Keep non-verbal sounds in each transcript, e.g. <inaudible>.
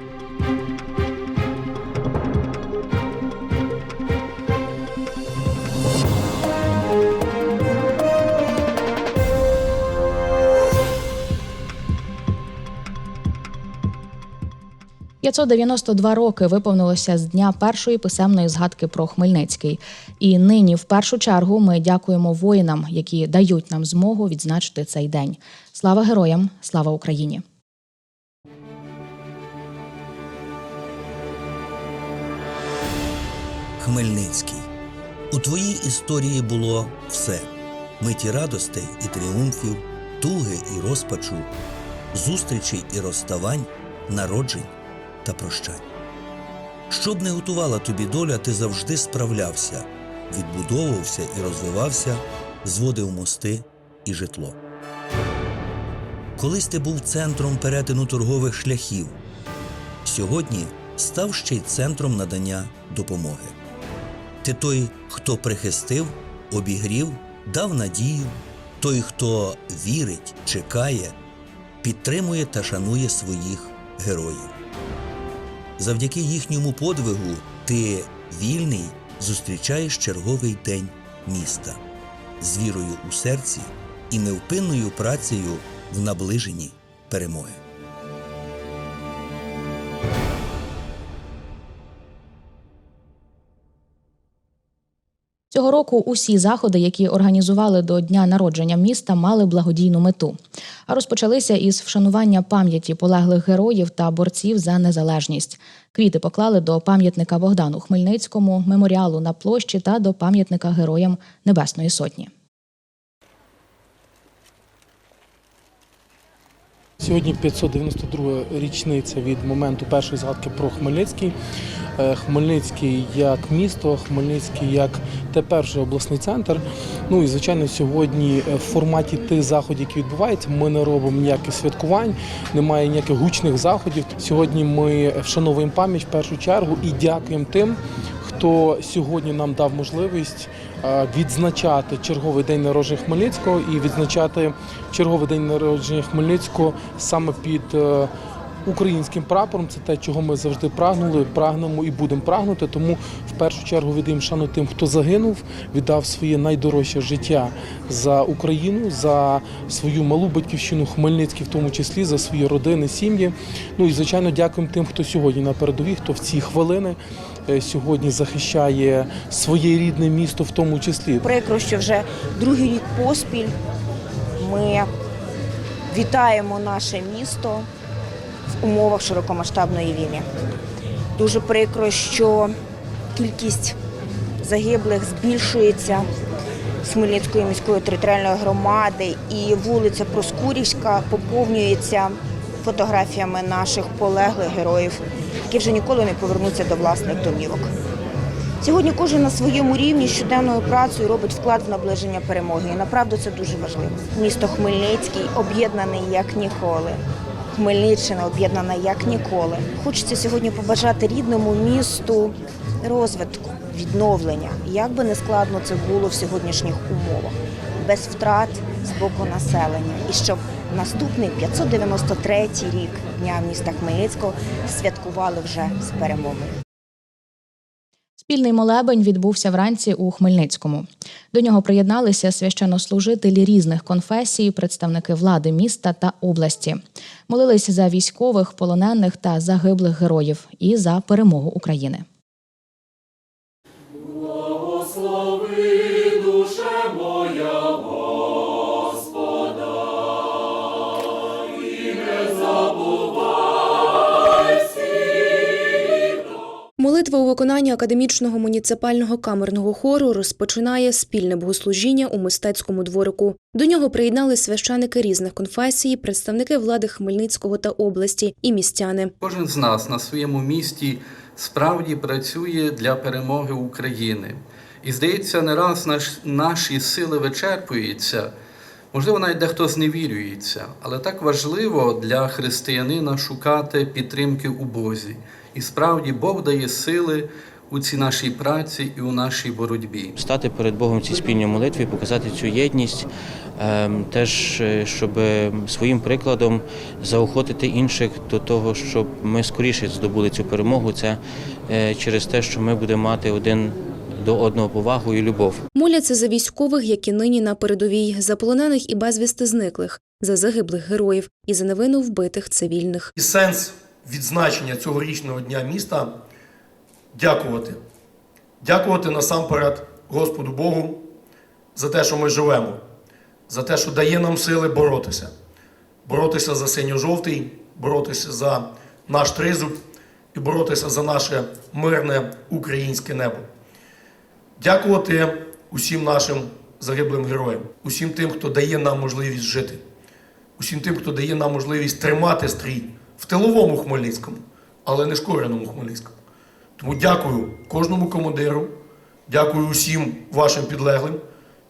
– 592 роки виповнилося з дня першої писемної згадки про Хмельницький. І нині, в першу чергу, ми дякуємо воїнам, які дають нам змогу відзначити цей день. Слава героям! Слава Україні! Хмельницький. У твоїй історії було все: миті радостей і тріумфів, туги і розпачу, зустрічей і розставань, народжень та прощань. Щоб не готувала тобі доля, ти завжди справлявся, відбудовувався і розвивався, зводив мости і житло. Колись ти був центром перетину торгових шляхів, сьогодні став ще й центром надання допомоги. Ти той, хто прихистив, обігрів, дав надію, той, хто вірить, чекає, підтримує та шанує своїх героїв. Завдяки їхньому подвигу ти вільний зустрічаєш черговий день міста з вірою у серці і невпинною працею в наближенні перемоги. Року усі заходи, які організували до дня народження міста, мали благодійну мету. А розпочалися із вшанування пам'яті полеглих героїв та борців за незалежність. Квіти поклали до пам'ятника Богдану Хмельницькому, меморіалу на площі та до пам'ятника Героям Небесної Сотні. Сьогодні 592 річниця від моменту першої згадки про Хмельницький. Е, Хмельницький як місто, Хмельницький як тепер вже обласний центр. Ну і звичайно, сьогодні е, в форматі тих заходів, які відбуваються, ми не робимо ніяких святкувань, немає ніяких гучних заходів. Сьогодні ми вшановуємо пам'ять в першу чергу і дякуємо тим, хто сьогодні нам дав можливість відзначати черговий день народження Хмельницького і відзначати черговий день народження Хмельницького саме під е, українським прапором. Це те, чого ми завжди прагнули, прагнемо і будемо прагнути. Тому в першу чергу віддаємо шану тим, хто загинув, віддав своє найдорожче життя за Україну, за свою малу батьківщину Хмельницький, в тому числі за свої родини, сім'ї. Ну і звичайно, дякуємо тим, хто сьогодні на передовій, хто в ці хвилини е, сьогодні захищає своє рідне місто, в тому числі. Прикро, що вже другий рік поспіль ми вітаємо наше місто в умовах широкомасштабної війни. Дуже прикро, що кількість загиблих збільшується з Хмельницької міської територіальної громади і вулиця Проскурівська поповнюється фотографіями наших полеглих героїв, які вже ніколи не повернуться до власних домівок. Сьогодні кожен на своєму рівні щоденною працею робить вклад в наближення перемоги. І направду це дуже важливо. Місто Хмельницький об'єднаний як ніколи. Хмельниччина об'єднана як ніколи. Хочеться сьогодні побажати рідному місту розвитку, відновлення. Як би не складно це було в сьогоднішніх умовах, без втрат з боку населення. І щоб наступний 593 рік дня міста Хмельницького святкували вже з перемогою. Спільний молебень відбувся вранці у Хмельницькому. До нього приєдналися священнослужителі різних конфесій, представники влади міста та області. Молилися за військових, полонених та загиблих героїв і за перемогу України. Молитва у виконанні академічного муніципального камерного хору розпочинає спільне богослужіння у мистецькому дворику. До нього приєднались священики різних конфесій, представники влади Хмельницького та області і містяни. Кожен з нас на своєму місці справді працює для перемоги України. І здається, не раз наш, наші сили вичерпуються. Можливо, навіть дехто зневірюється, але так важливо для християнина шукати підтримки у Бозі. І справді Бог дає сили у цій нашій праці і у нашій боротьбі. стати перед Богом в цій спільній молитві, показати цю єдність, ем, теж е, щоб своїм прикладом заохотити інших до того, щоб ми скоріше здобули цю перемогу. Це е, через те, що ми будемо мати один до одного повагу і любов. Моляться за військових, які нині на передовій, за полонених і безвісти зниклих, за загиблих героїв і за невинно вбитих цивільних. І сенс відзначення цьогорічного дня міста дякувати. Дякувати насамперед Господу Богу за те, що ми живемо, за те, що дає нам сили боротися. Боротися за синьо-жовтий, боротися за наш тризуб і боротися за наше мирне українське небо. Дякувати усім нашим загиблим героям, усім тим, хто дає нам можливість жити усім тим, хто дає нам можливість тримати стрій в тиловому Хмельницькому, але не шкореному Хмельницькому. Тому дякую кожному командиру, дякую усім вашим підлеглим,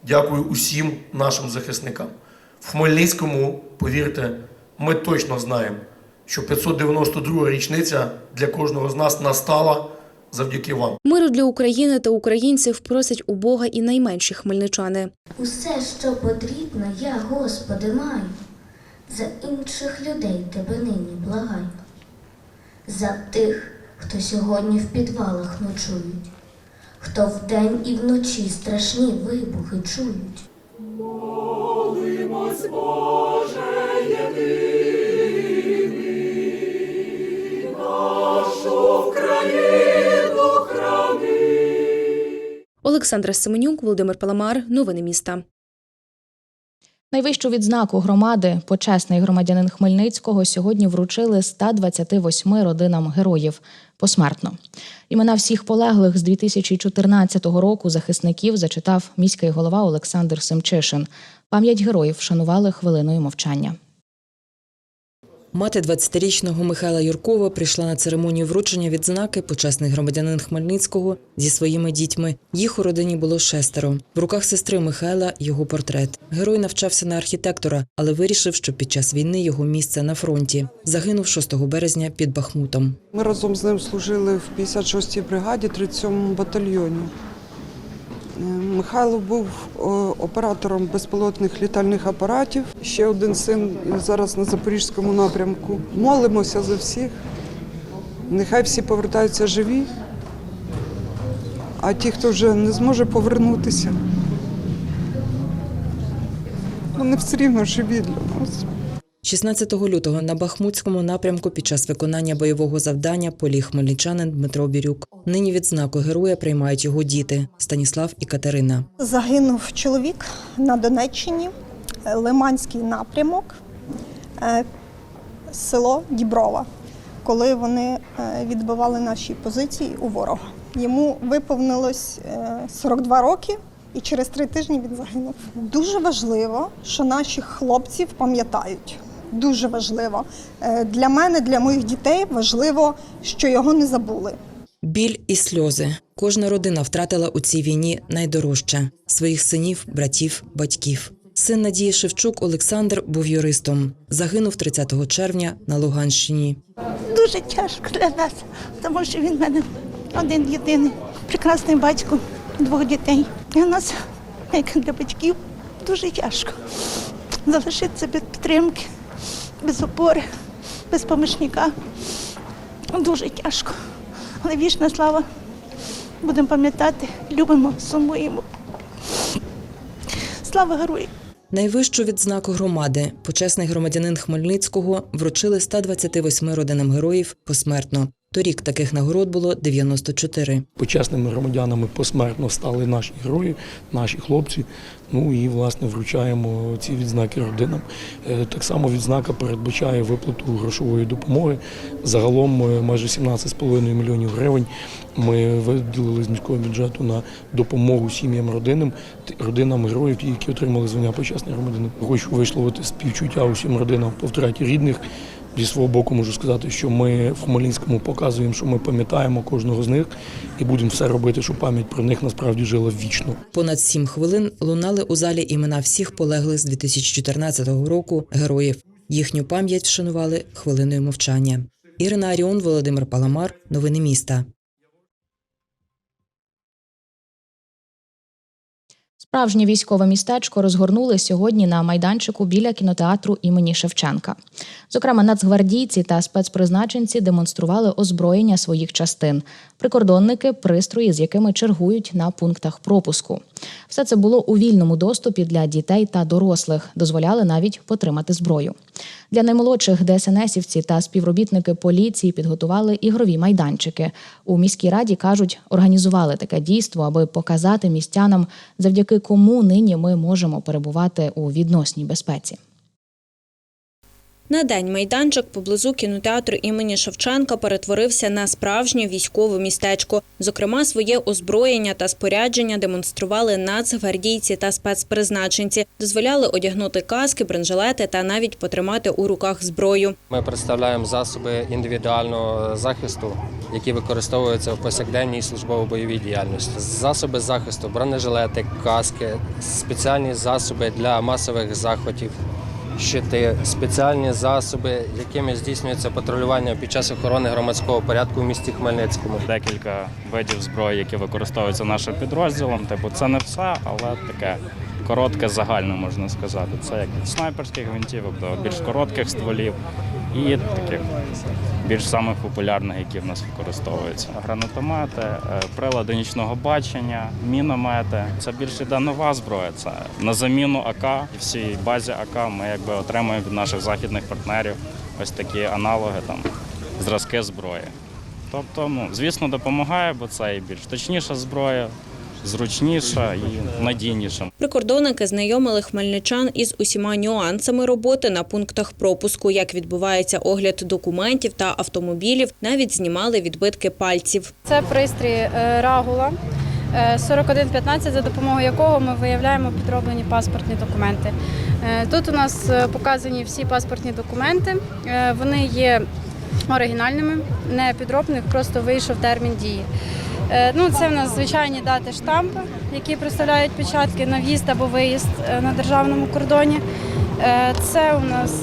дякую усім нашим захисникам. В Хмельницькому, повірте, ми точно знаємо, що 592 річниця для кожного з нас настала завдяки вам. Миру для України та українців просять у Бога і найменші хмельничани. Усе, що потрібно, я, Господи, маю. За інших людей тебе нині благаю. За тих, хто сьогодні в підвалах ночують, хто вдень і вночі страшні вибухи чують. Олександра Семенюк, Володимир Паламар. Новини міста. Найвищу відзнаку громади почесний громадянин Хмельницького сьогодні вручили 128 родинам героїв посмертно. Імена всіх полеглих з 2014 року захисників зачитав міський голова Олександр Семчишин. Пам'ять героїв вшанували хвилиною мовчання. Мати 20-річного Михайла Юркова прийшла на церемонію вручення відзнаки почесний громадянин Хмельницького зі своїми дітьми. Їх у родині було шестеро. В руках сестри Михайла його портрет. Герой навчався на архітектора, але вирішив, що під час війни його місце на фронті. Загинув 6 березня під Бахмутом. Ми разом з ним служили в 56-й бригаді 37-му батальйоні. Е, Михайло був оператором безпілотних літальних апаратів. Ще один син зараз на запорізькому напрямку. Молимося за всіх. Нехай всі повертаються живі. А ті, хто вже не зможе повернутися, вони все рівно живі для нас. 16 лютого на Бахмутському напрямку під час виконання бойового завдання поліг хмельничанин Дмитро Бірюк. Нині відзнаку героя приймають його діти Станіслав і Катерина. Загинув чоловік на Донеччині, е, Лиманський напрямок, е, село Діброва, коли вони е, відбивали наші позиції у ворога. Йому виповнилось е, 42 роки, і через три тижні він загинув. Дуже важливо, що наших хлопців пам'ятають. Дуже важливо. Е, Для мене, для моїх дітей важливо, що його не забули. Біль і сльози. Кожна родина втратила у цій війні найдорожче своїх синів, братів, батьків. Син Надії Шевчук Олександр був юристом. Загинув 30 червня на Луганщині. дуже тяжко для нас, тому що він в мене один єдиний, прекрасний батько двох дітей. І у нас, як для батьків, дуже тяжко залишитися без підтримки, без опори, без помічника. Дуже тяжко. Але вічна слава. Будемо пам'ятати, любимо, сумуємо. Слава героям! Найвищу відзнаку громади почесний громадянин Хмельницького вручили 128 родинам героїв посмертно. Торік таких нагород було 94. Почесними громадянами посмертно стали наші герої, наші хлопці. Ну і власне вручаємо ці відзнаки родинам. Е, Так само відзнака передбачає виплату грошової допомоги. Загалом е, майже 17,5 мільйонів гривень ми виділили з міського бюджету на допомогу сім'ям родинам, родинам героїв, які отримали звання почесних громадянин. Хочу висловити співчуття усім родинам по втраті рідних. Зі свого боку можу сказати, що ми в Хмельницькому показуємо, що ми пам'ятаємо кожного з них і будемо все робити, щоб пам'ять про них насправді жила вічно. Понад сім хвилин лунали у залі імена всіх полеглих з 2014 року героїв. Їхню пам'ять вшанували хвилиною мовчання. Ірина Аріон, Володимир Паламар. Новини міста. Справжнє військове містечко розгорнули сьогодні на майданчику біля кінотеатру імені Шевченка. Зокрема, нацгвардійці та спецпризначенці демонстрували озброєння своїх частин, прикордонники, пристрої, з якими чергують на пунктах пропуску. Все це було у вільному доступі для дітей та дорослих, дозволяли навіть потримати зброю. Для наймолодших ДСНСівці та співробітники поліції підготували ігрові майданчики. У міській раді кажуть, організували таке дійство, аби показати містянам, завдяки кому нині ми можемо перебувати у відносній безпеці. На день майданчик поблизу кінотеатру імені Шевченка перетворився на справжнє військове містечко. Зокрема, своє озброєння та спорядження демонстрували нацгвардійці та спецпризначенці, дозволяли одягнути каски, бронежилети та навіть потримати у руках зброю. Ми представляємо засоби індивідуального захисту, які використовуються в повсякденній службово-бойовій діяльності. Засоби захисту, бронежилети, каски, спеціальні засоби для масових заходів, щити, спеціальні засоби, якими здійснюється патрулювання під час охорони громадського порядку в місті Хмельницькому. Декілька видів зброї, які використовуються нашим підрозділом. Типу, це не все, але таке коротке, загальне можна сказати. Це як від снайперських гвинтівок до більш коротких стволів і таких більш самих популярних, які в нас використовуються. Гранатомети, е, прилади нічного бачення, міномети. Це більш іде нова зброя. Це на заміну АК. І всій базі АК ми якби отримуємо від наших західних партнерів ось такі аналоги, там зразки зброї. Тобто, ну, звісно, допомагає, бо це і більш точніша зброя, зручніша і надійніша. Прикордонники знайомили хмельничан із усіма нюансами роботи на пунктах пропуску, як відбувається огляд документів та автомобілів, навіть знімали відбитки пальців. Це пристрій е, Рагула е, 4115, за допомогою якого ми виявляємо підроблені паспортні документи. Е, Тут у нас е, показані всі паспортні документи. Е, Вони є оригінальними, не підробних, просто вийшов термін дії. Е, Ну, це в нас звичайні дати штампи, які представляють печатки на в'їзд або виїзд е, на державному кордоні. Е, Це у нас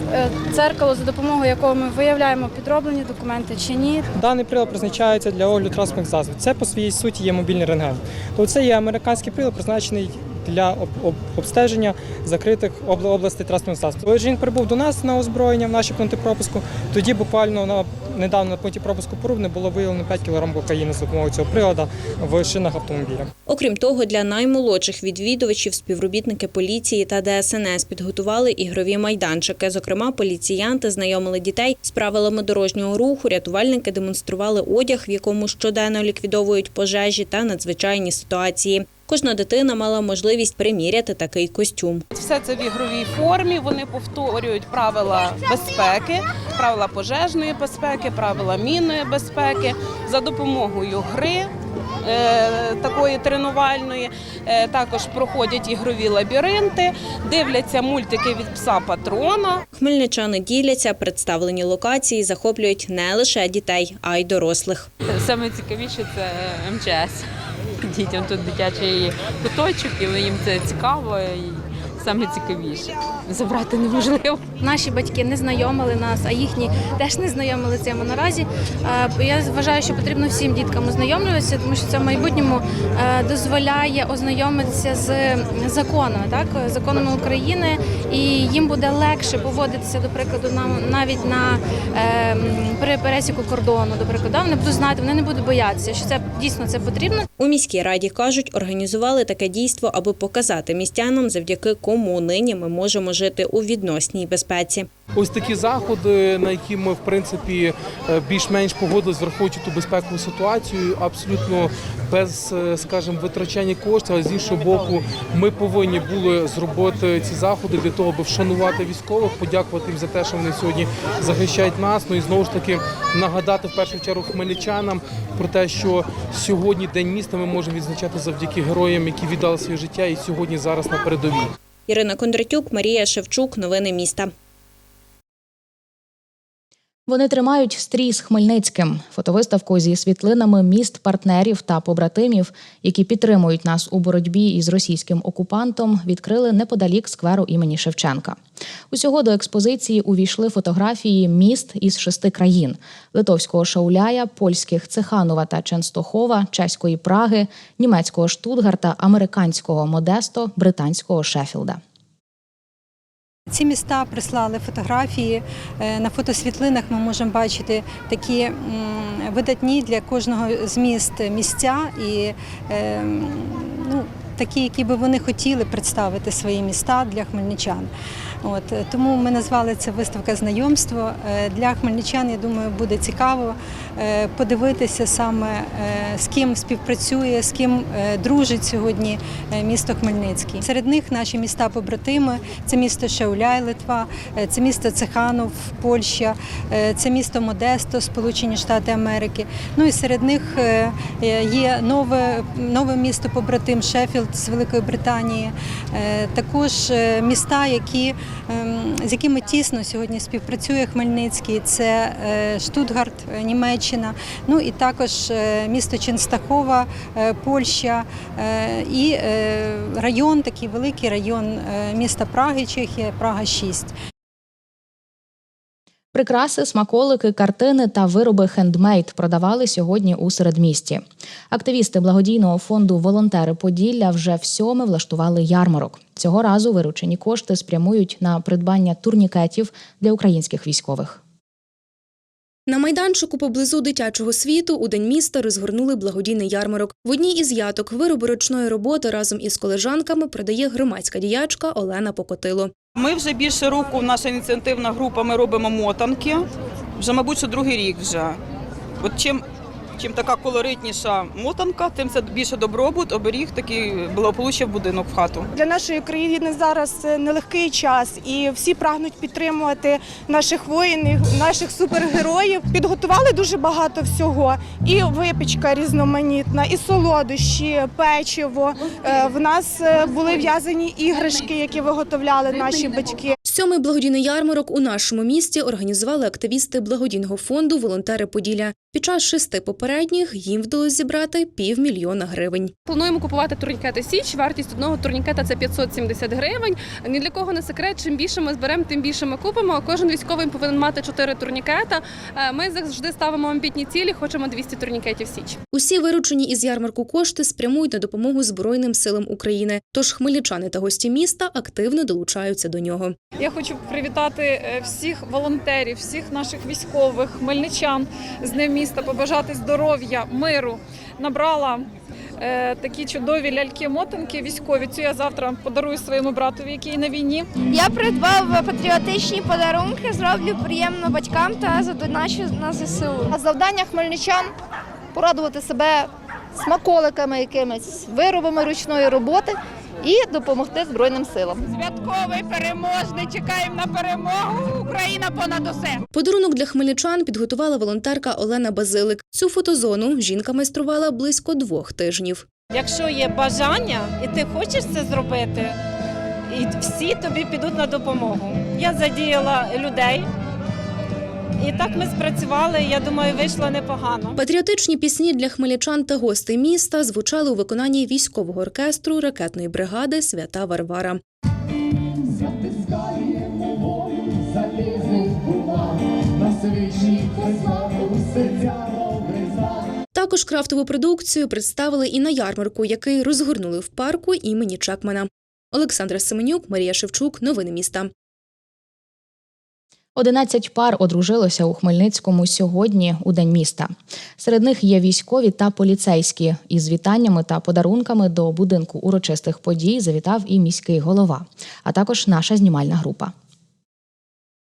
дзеркало, за допомогою якого ми виявляємо підроблені документи чи ні. Даний прилад призначається для огляду транспортних засобів. Це по своїй суті є мобільний рентген. То це є американський прилад, призначений для об- об- обстеження закритих обла- областей транспортних засобів. Він прибув до нас на озброєння в наші пункти пропуску, тоді буквально на недавно на пункті пропуску Порубне було виявлено 5 кг кокаїну за допомогою цього приладу в шинах автомобіля. Окрім того, для наймолодших відвідувачів співробітники поліції та ДСНС підготували ігрові майданчики. Зокрема, поліціянти знайомили дітей з правилами дорожнього руху. Рятувальники демонстрували одяг, в якому щоденно ліквідовують пожежі та надзвичайні ситуації. Кожна дитина мала можливість приміряти такий костюм. Все це в ігровій формі. Вони повторюють правила безпеки, правила пожежної безпеки, правила мінної безпеки за допомогою гри. е, Такої тренувальної Е, також проходять ігрові лабіринти, дивляться мультики від пса патрона. Хмельничани діляться, представлені локації захоплюють не лише дітей, а й дорослих. Саме цікавіше це МЧС. <laughs> Дітям тут дитячий куточок, і їм це цікаво. І саме цікавіше. Забрати неможливо. Наші батьки не знайомили нас, а їхні теж не знайомили цим. Наразі е, я вважаю, що потрібно всім діткам ознайомлюватися, тому що це в майбутньому е, дозволяє ознайомитися з законами, так законами України, і їм буде легше поводитися, до прикладу, навіть на е, при пересіку кордону, до прикладу, вони будуть знати, вони не будуть боятися, що це дійсно це потрібно. У міській раді кажуть, організували таке дійство, аби показати містянам, завдяки кому нині ми можемо жити у відносній безпеці. Ось такі заходи, на які ми в принципі е, більш-менш погодились, враховуючи ту безпекову ситуацію, абсолютно без, е, скажімо, витрачання коштів. А з іншого боку, ми повинні були зробити ці заходи для того, аби вшанувати військових, подякувати їм за те, що вони сьогодні захищають нас. Ну і знову ж таки нагадати в першу чергу хмельничанам про те, що сьогодні день міста ми можемо відзначати завдяки героям, які віддали своє життя і сьогодні зараз на передовій. Ірина Кондратюк, Марія Шевчук. Новини міста. Вони тримають стрій з Хмельницьким. Фотовиставку зі світлинами міст, партнерів та побратимів, які підтримують нас у боротьбі із російським окупантом, відкрили неподалік скверу імені Шевченка. Усього до експозиції увійшли фотографії міст із шести країн: литовського Шауляя, польських Цеханова та Ченстохова, чеської Праги, німецького Штутгарта, американського Модесто, британського Шеффілда. Ці міста прислали фотографії. Е, На фотосвітлинах ми можемо бачити такі видатні для кожного з міст місця і е, ну, такі, які би вони хотіли представити свої міста для хмельничан. От, е, тому ми назвали це виставка знайомство. Для хмельничан, я думаю, буде цікаво подивитися саме е, з ким співпрацює, з ким е, дружить сьогодні е, місто Хмельницький. Серед них наші міста-побратими це місто Шауляй, Литва, е, це місто Цеханов, Польща, е, це місто Модесто, Сполучені Штати Америки. Ну і серед них е, е, є нове, нове місто побратим Шеффілд з Великої Британії. Е, Також е, міста, які, ем, з якими тісно сьогодні співпрацює Хмельницький, це е, Штутгарт, е, Німеччина, ну і також е, місто Ченстахова, е, Польща е, і район, такий великий район міста Праги, Чехія, Прага 6. Прикраси, смаколики, картини та вироби хендмейд продавали сьогодні у середмісті. Активісти благодійного фонду Волонтери Поділля вже всьоме влаштували ярмарок. Цього разу виручені кошти спрямують на придбання турнікетів для українських військових. На майданчику поблизу дитячого світу у день міста розгорнули благодійний ярмарок. В одній із яток вироби ручної роботи разом із колежанками продає громадська діячка Олена Покотило. Ми вже більше року, наша ініціативна група, ми робимо мотанки. Вже, мабуть, що другий рік вже. От чим, чим така колоритніша мотанка, тим це більше добробут, оберіг, такий благополуччя в будинок в хату. Для нашої країни зараз нелегкий час, і всі прагнуть підтримувати наших воїнів, наших супергероїв. Підготували дуже багато всього: і випічка різноманітна, і солодощі, печиво. Е, В нас е, були в'язані іграшки, які виготовляли наші батьки. Сьомий благодійний ярмарок у нашому місті організували активісти благодійного фонду Волонтери Поділля. Під час шести попередніх їм вдалося зібрати півмільйона гривень. Плануємо купувати турнікети Січ. Вартість одного турнікета це 570 гривень. Ні для кого не секрет. Чим більше ми зберемо, тим більше ми купимо. Кожен військовий повинен мати 4 турнікета. Е, Ми завжди ставимо амбітні цілі. Хочемо 200 турнікетів Січ. Усі виручені із ярмарку кошти спрямують на допомогу Збройним силам України. Тож хмельничани та гості міста активно долучаються до нього. Я хочу привітати е, всіх волонтерів, всіх наших військових, хмельничан з Днем міста, побажати здоров'я, миру. Набрала е, такі чудові ляльки-мотанки військові. Цю я завтра подарую своєму братові, який на війні. Я придбав патріотичні подарунки, зроблю приємно батькам та задоначу на ЗСУ. Завдання хмельничан порадувати себе смаколиками якимись, виробами ручної роботи і допомогти Збройним силам. Святковий переможний. Чекаємо на перемогу. Україна понад усе. Подарунок для хмельничан підготувала волонтерка Олена Базилик. Цю фотозону жінка майструвала близько двох тижнів. Якщо є бажання і ти хочеш це зробити, і всі тобі підуть на допомогу. Я задіяла людей, і так ми спрацювали. Я думаю, вийшло непогано. Патріотичні пісні для хмельничан та гостей міста звучали у виконанні військового оркестру ракетної бригади Свята Варвара. Також крафтову продукцію представили і на ярмарку, який розгорнули в парку імені Чекмана. Олександра Семенюк, Марія Шевчук. Новини міста. 11 пар одружилося у Хмельницькому сьогодні у день міста. Серед них є військові та поліцейські. Із вітаннями та подарунками до будинку урочистих подій завітав і міський голова, а також наша знімальна група.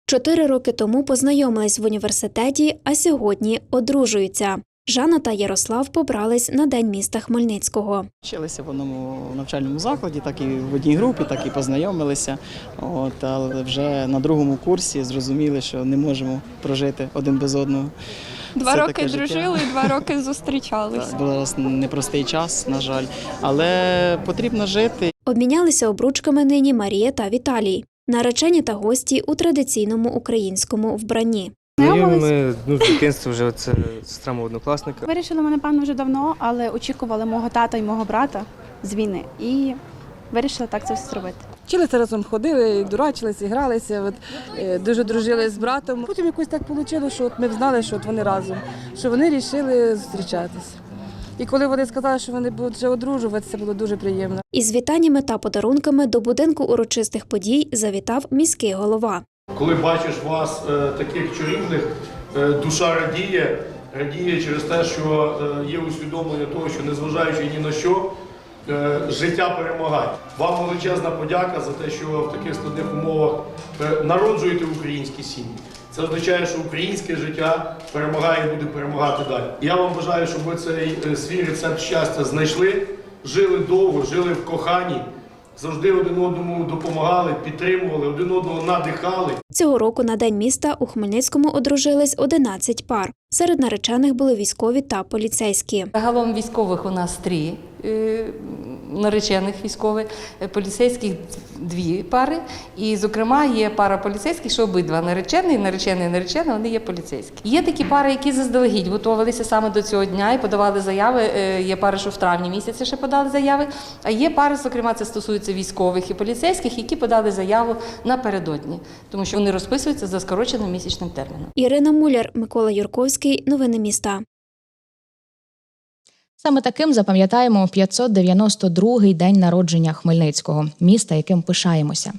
Чотири роки тому познайомились в університеті, а сьогодні одружуються. Жанна та Ярослав побрались на день міста Хмельницького. Вчилися в одному навчальному закладі, так і в одній групі, так і познайомилися. От, але вже на другому курсі зрозуміли, що не можемо прожити один без одного. Два Це роки життя. дружили і два <laughs> роки зустрічалися. Так, Був непростий час, на жаль, але потрібно жити. Обмінялися обручками нині Марія та Віталій. Наречені та гості у традиційному українському вбранні. Знайомі ми ну, з дитинства вже це сестра мого однокласника. Вирішили ми, напевно, вже давно, але очікували мого тата і мого брата з війни. І вирішили так це все зробити. Вчилися разом ходили, дурачилися, гралися, от, е, дуже дружили з братом. Потім якось так вийшло, що от ми знали, що от вони разом, що вони вирішили зустрічатися. І коли вони сказали, що вони будуть вже одружуватися, це було дуже приємно. Із вітаннями та подарунками до будинку урочистих подій завітав міський голова. Коли бачиш вас е, таких чарівних, е, душа радіє, радіє через те, що е, є усвідомлення того, що незважаючи ні на що, життя перемагає. Вам величезна подяка за те, що в таких складних умовах народжуєте українські сім'ї. Це означає, що українське життя перемагає і буде перемагати далі. Я вам бажаю, щоб ви цей свій рецепт щастя знайшли, жили довго, жили в коханні, завжди один одному допомагали, підтримували, один одного надихали. Цього року на день міста у Хмельницькому одружились 11 пар. Серед наречених були військові та поліцейські. Загалом військових у нас три е, наречених військових, е, поліцейських дві пари. І, зокрема, є пара поліцейських, що обидва наречений, наречений і наречена, вони є поліцейські. Є такі пари, які заздалегідь готувалися саме до цього дня і подавали заяви. Е, Є пари, що в травні місяці ще подали заяви. А є пари, зокрема, це стосується військових і поліцейських, які подали заяву напередодні, тому що вони розписуються за скороченим місячним терміном. Ірина Муляр, Микола Юрковський. Новини міста. Саме таким запам'ятаємо 592-й день народження Хмельницького, міста, яким пишаємося.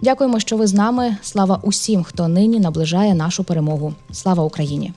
Дякуємо, що ви з нами. Слава усім, хто нині наближає нашу перемогу. Слава Україні!